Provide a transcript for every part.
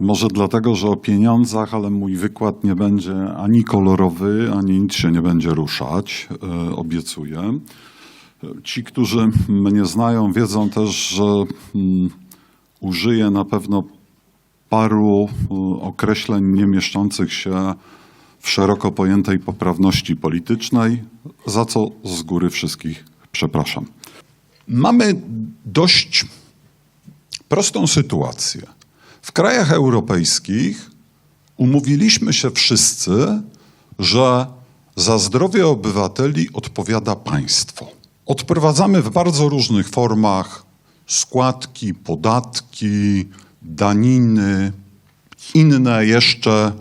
Może dlatego, że o pieniądzach, ale mój wykład nie będzie ani kolorowy, ani nic się nie będzie ruszać, e, obiecuję. Ci, którzy mnie znają, wiedzą też, że mm, użyję na pewno paru e, określeń nie mieszczących się w szeroko pojętej poprawności politycznej, za co z góry wszystkich przepraszam. Mamy dość prostą sytuację. W krajach europejskich umówiliśmy się wszyscy, że za zdrowie obywateli odpowiada państwo. Odprowadzamy w bardzo różnych formach składki, podatki, daniny, inne jeszcze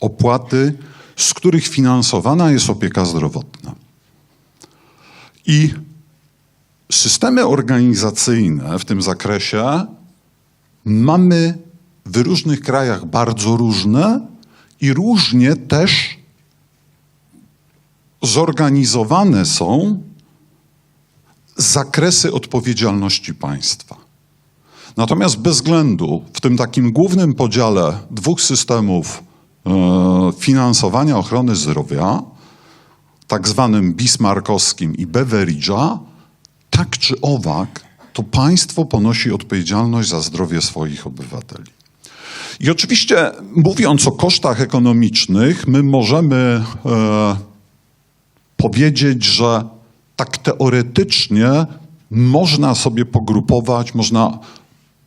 opłaty, z których finansowana jest opieka zdrowotna. I systemy organizacyjne w tym zakresie mamy w różnych krajach bardzo różne i różnie też zorganizowane są zakresy odpowiedzialności państwa. Natomiast bez względu w tym takim głównym podziale dwóch systemów e, finansowania ochrony zdrowia, tak zwanym bismarckowskim i Beveridge'a, tak czy owak, to państwo ponosi odpowiedzialność za zdrowie swoich obywateli. I oczywiście, mówiąc o kosztach ekonomicznych, my możemy e, powiedzieć, że tak teoretycznie można sobie pogrupować, można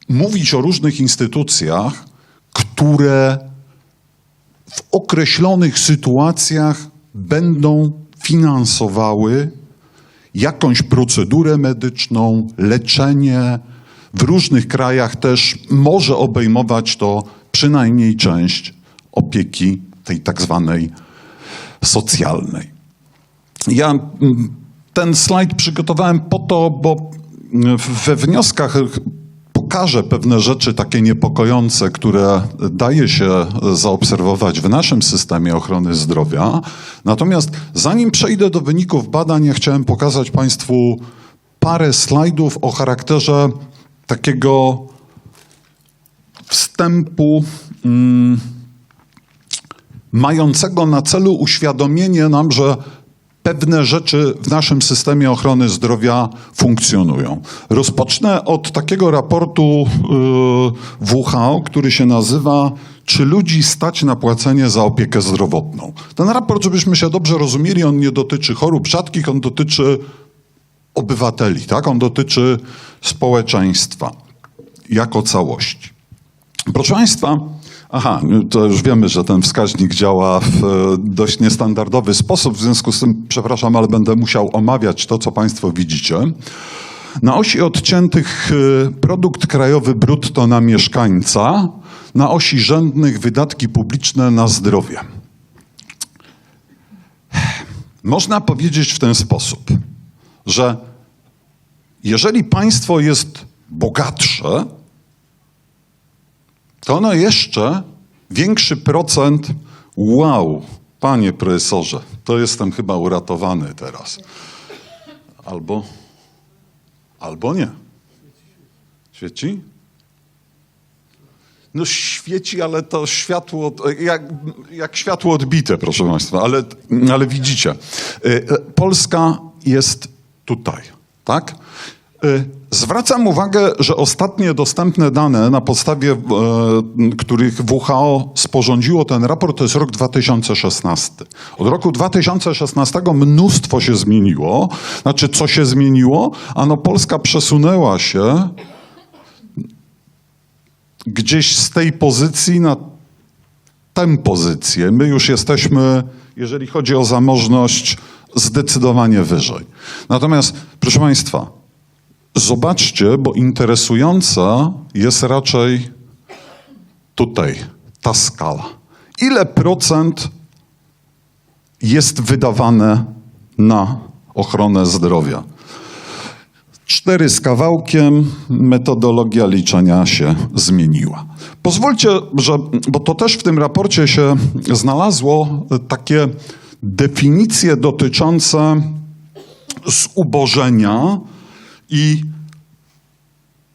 mówić o różnych instytucjach, które w określonych sytuacjach będą finansowały jakąś procedurę medyczną, leczenie. W różnych krajach też może obejmować to przynajmniej część opieki tej tak zwanej socjalnej. Ja ten slajd przygotowałem po to, bo we wnioskach pokażę pewne rzeczy takie niepokojące, które daje się zaobserwować w naszym systemie ochrony zdrowia. Natomiast zanim przejdę do wyników badań, ja chciałem pokazać Państwu parę slajdów o charakterze takiego wstępu. Mm, mającego na celu uświadomienie nam, że pewne rzeczy w naszym systemie ochrony zdrowia funkcjonują. Rozpocznę od takiego raportu yy, WHO, który się nazywa Czy ludzi stać na płacenie za opiekę zdrowotną? Ten raport, żebyśmy się dobrze rozumieli, on nie dotyczy chorób rzadkich, on dotyczy obywateli, tak? On dotyczy społeczeństwa jako całości. Proszę Państwa, Aha, to już wiemy, że ten wskaźnik działa w e, dość niestandardowy sposób, w związku z tym, przepraszam, ale będę musiał omawiać to, co Państwo widzicie. Na osi odciętych e, produkt krajowy brutto na mieszkańca, na osi rzędnych wydatki publiczne na zdrowie. Można powiedzieć w ten sposób, że jeżeli państwo jest bogatsze, to ono jeszcze większy procent, wow, panie profesorze, to jestem chyba uratowany teraz. Albo, albo nie. Świeci? No świeci, ale to światło, jak, jak światło odbite, proszę Państwa, ale, ale widzicie. y, Polska jest tutaj, tak? Y, Zwracam uwagę, że ostatnie dostępne dane, na podstawie e, których WHO sporządziło ten raport, to jest rok 2016. Od roku 2016 mnóstwo się zmieniło. Znaczy, co się zmieniło? Ano, Polska przesunęła się gdzieś z tej pozycji na tę pozycję. My już jesteśmy, jeżeli chodzi o zamożność, zdecydowanie wyżej. Natomiast, proszę Państwa, Zobaczcie, bo interesująca jest raczej tutaj ta skala. Ile procent jest wydawane na ochronę zdrowia? Cztery z kawałkiem, metodologia liczenia się zmieniła. Pozwólcie, że, bo to też w tym raporcie się znalazło takie definicje dotyczące zubożenia i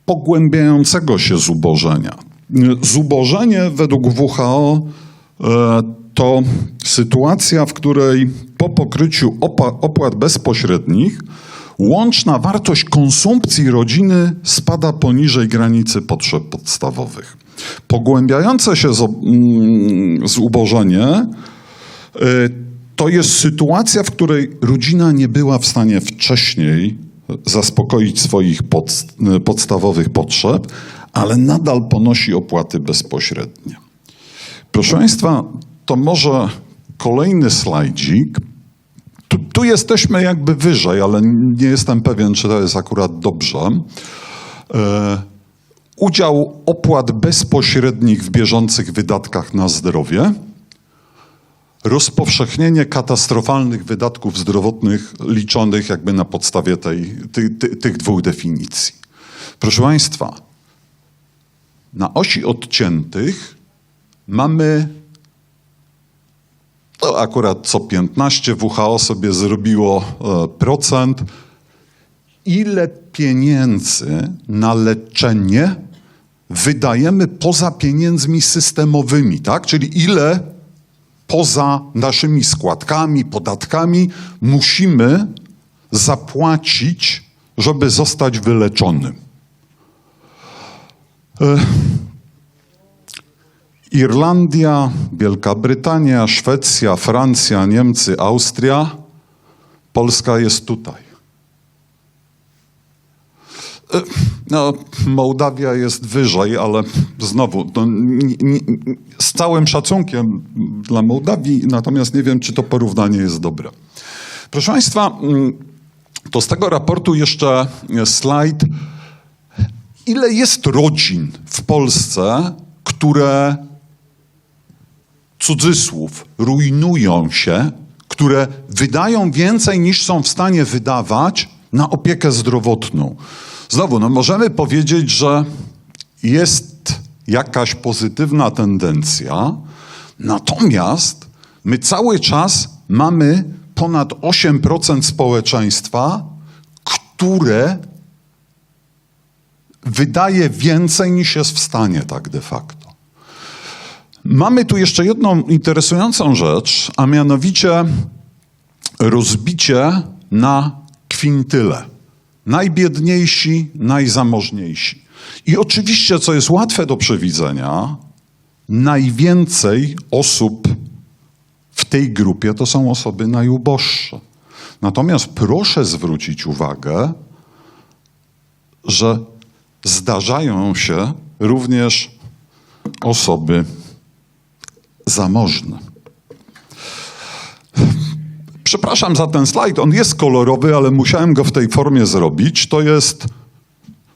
pogłębiającego się zubożenia. Zubożenie według WHO e, to sytuacja, w której po pokryciu opłat bezpośrednich łączna wartość konsumpcji rodziny spada poniżej granicy potrzeb podstawowych. Pogłębiające się zo- mm, zubożenie y, to jest sytuacja, w której rodzina nie była w stanie wcześniej zaspokoić swoich y, podstawowych potrzeb, ale nadal ponosi opłaty bezpośrednie. Proszę Państwa, to może kolejny slajdzik. Tu, tu jesteśmy jakby wyżej, ale nie jestem pewien, czy to jest akurat dobrze. E, udział opłat bezpośrednich w bieżących wydatkach na zdrowie rozpowszechnienie katastrofalnych wydatków zdrowotnych liczonych jakby na podstawie tej, ty, ty, tych dwóch definicji. Proszę Państwa, na osi odciętych mamy to akurat co 15 WHO sobie zrobiło e, procent. Ile pieniędzy na leczenie wydajemy poza pieniędzmi systemowymi, tak? Czyli ile poza naszymi składkami, podatkami musimy zapłacić, żeby zostać wyleczonym. Irlandia, Wielka Brytania, Szwecja, Francja, Niemcy, Austria. Polska jest tutaj. No, Mołdawia jest wyżej, ale znowu, nie, z całym szacunkiem dla Mołdawii, natomiast nie wiem, czy to porównanie jest dobre. Proszę Państwa, mm, to z tego raportu jeszcze slajd. Ile jest rodzin w Polsce, które cudzysłów rujnują się, które wydają więcej niż są w stanie wydawać na opiekę zdrowotną. Znowu, no możemy powiedzieć, że jest jakaś pozytywna tendencja, natomiast my cały czas mamy ponad 8% społeczeństwa, które wydaje więcej niż jest w stanie tak de facto. Mamy tu jeszcze jedną interesującą rzecz, a mianowicie rozbicie na kwintyle. Najbiedniejsi, najzamożniejsi. I oczywiście, co jest łatwe do przewidzenia, najwięcej osób w tej grupie to są osoby najuboższe. Natomiast proszę zwrócić uwagę, że zdarzają się również osoby zamożne. Przepraszam za ten slajd, on jest kolorowy, ale musiałem go w tej formie zrobić. To jest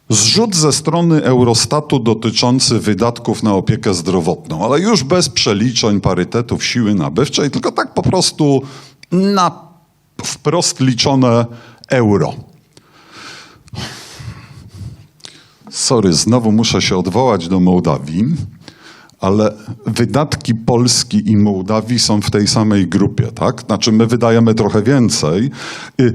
zrzut ze strony Eurostatu dotyczący wydatków na opiekę zdrowotną, ale już bez przeliczeń parytetów siły nabywczej, tylko tak po prostu na wprost liczone euro. Sorry, znowu muszę się odwołać do Mołdawii, ale wydatki Polski i Mołdawii są w tej samej grupie, tak? Znaczy my wydajemy trochę więcej. Y,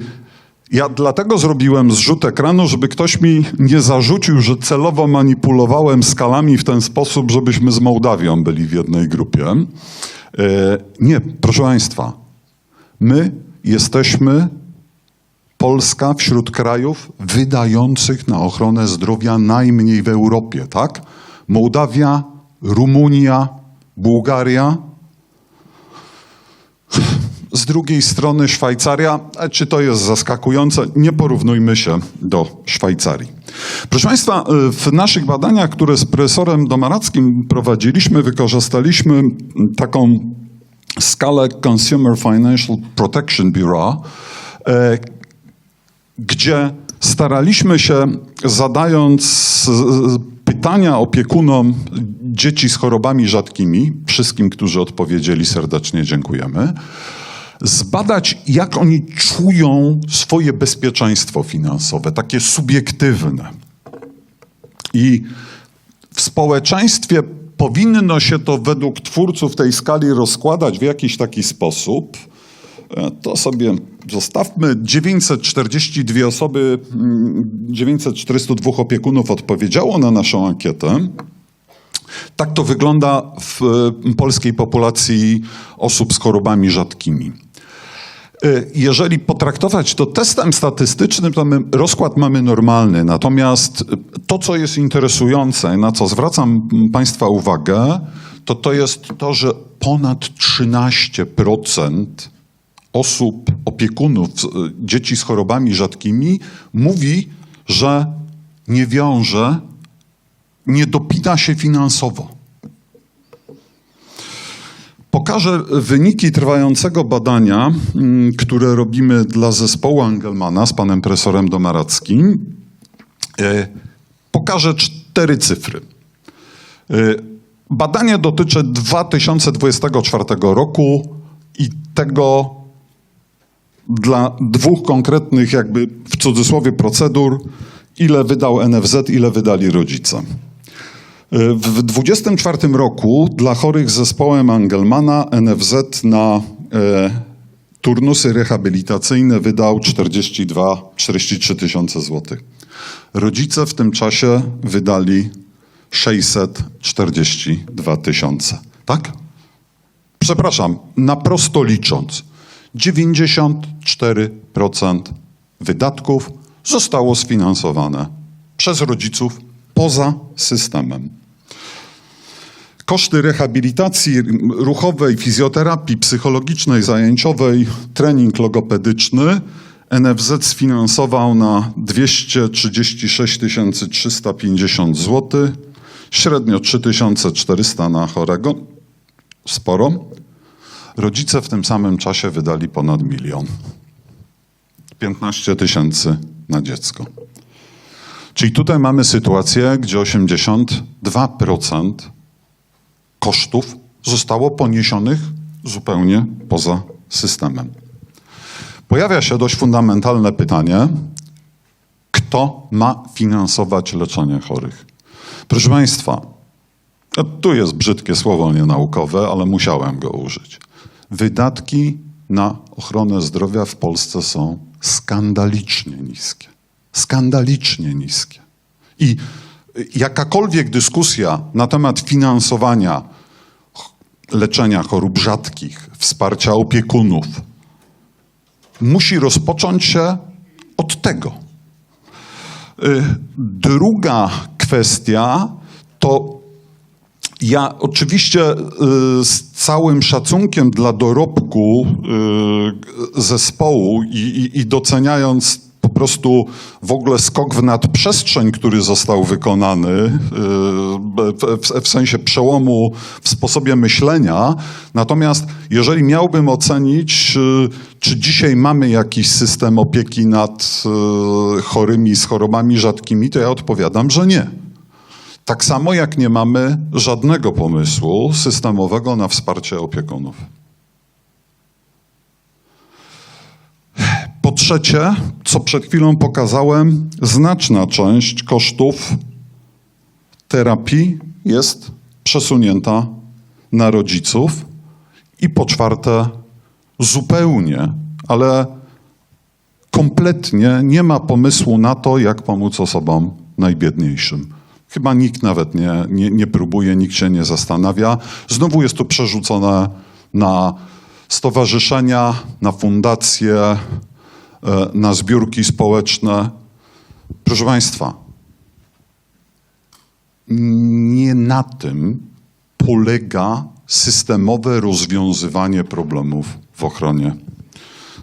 Ja dlatego zrobiłem zrzut ekranu, żeby ktoś mi nie zarzucił, że celowo manipulowałem skalami w ten sposób, żebyśmy z Mołdawią byli w jednej grupie. Y, Nie, proszę Państwa, my jesteśmy Polska wśród krajów wydających na ochronę zdrowia najmniej w Europie, tak? Mołdawia, Rumunia, Bułgaria. Z drugiej strony Szwajcaria. Czy to jest zaskakujące? Nie porównujmy się do Szwajcarii. Proszę Państwa, w naszych badaniach, które z profesorem Domarackim prowadziliśmy, wykorzystaliśmy taką skalę Consumer Financial Protection Bureau, e, gdzie staraliśmy się, zadając pytania opiekunom dzieci z chorobami rzadkimi, wszystkim, którzy odpowiedzieli, serdecznie dziękujemy, zbadać, jak oni czują swoje bezpieczeństwo finansowe, takie subiektywne. I w społeczeństwie powinno się to według twórców tej skali rozkładać w jakiś taki sposób. E, To sobie zostawmy. 942 osoby, mm, 942 opiekunów odpowiedziało na naszą ankietę. Tak to wygląda w e, polskiej populacji osób z chorobami rzadkimi. E, Jeżeli potraktować to testem statystycznym, to my rozkład mamy normalny. Natomiast to, co jest interesujące, na co zwracam Państwa uwagę, to to jest to, że ponad 13% osób, opiekunów e, dzieci z chorobami rzadkimi mówi, że nie wiąże, nie dopina się finansowo. Pokażę wyniki trwającego badania, mm, które robimy dla zespołu Angelmana z panem profesorem Domarackim. E, Pokażę cztery cyfry. E, Badanie dotyczy 2024 roku i tego dla dwóch konkretnych, jakby w cudzysłowie, procedur, ile wydał NFZ, ile wydali rodzice. W 2024 roku dla chorych z zespołem Angelmana NFZ na e, turnusy rehabilitacyjne wydał 42, 43 tysiące złotych. Rodzice w tym czasie wydali 642 tysiące. Tak? Przepraszam, na prosto licząc, 94% wydatków zostało sfinansowane przez rodziców poza systemem. Koszty rehabilitacji ruchowej, fizjoterapii psychologicznej, zajęciowej, trening logopedyczny NFZ sfinansował na 236 350 zł, średnio 3400 na chorego, sporo. Rodzice w tym samym czasie wydali ponad milion. 15 tysięcy na dziecko. Czyli tutaj mamy sytuację, gdzie 82% kosztów zostało poniesionych zupełnie poza systemem. Pojawia się dość fundamentalne pytanie, kto ma finansować leczenie chorych? Proszę Państwa, no tu jest brzydkie słowo nienaukowe, ale musiałem go użyć. Wydatki na ochronę zdrowia w Polsce są skandalicznie niskie. Skandalicznie niskie. I jakakolwiek dyskusja na temat finansowania leczenia chorób rzadkich, wsparcia opiekunów, musi rozpocząć się od tego. Y, Druga kwestia to ja oczywiście y, z całym szacunkiem dla dorobku y, zespołu i, i, i doceniając prostu w ogóle skok w nadprzestrzeń, który został wykonany y, w, sensie przełomu w sposobie myślenia. Natomiast jeżeli miałbym ocenić, y, czy dzisiaj mamy jakiś system opieki nad y, chorymi z chorobami rzadkimi, to ja odpowiadam, że nie. Tak samo jak nie mamy żadnego pomysłu systemowego na wsparcie opiekunów. Po trzecie, co przed chwilą pokazałem, znaczna część kosztów terapii jest przesunięta na rodziców. I po czwarte, zupełnie, ale kompletnie nie ma pomysłu na to, jak pomóc osobom najbiedniejszym. Chyba nikt nawet nie, nie, nie próbuje, nikt się nie zastanawia. Znowu jest to przerzucone na stowarzyszenia, na fundacje, na zbiórki społeczne. Proszę Państwa, nie na tym polega systemowe rozwiązywanie problemów w ochronie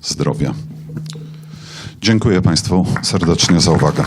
zdrowia. Dziękuję Państwu serdecznie za uwagę.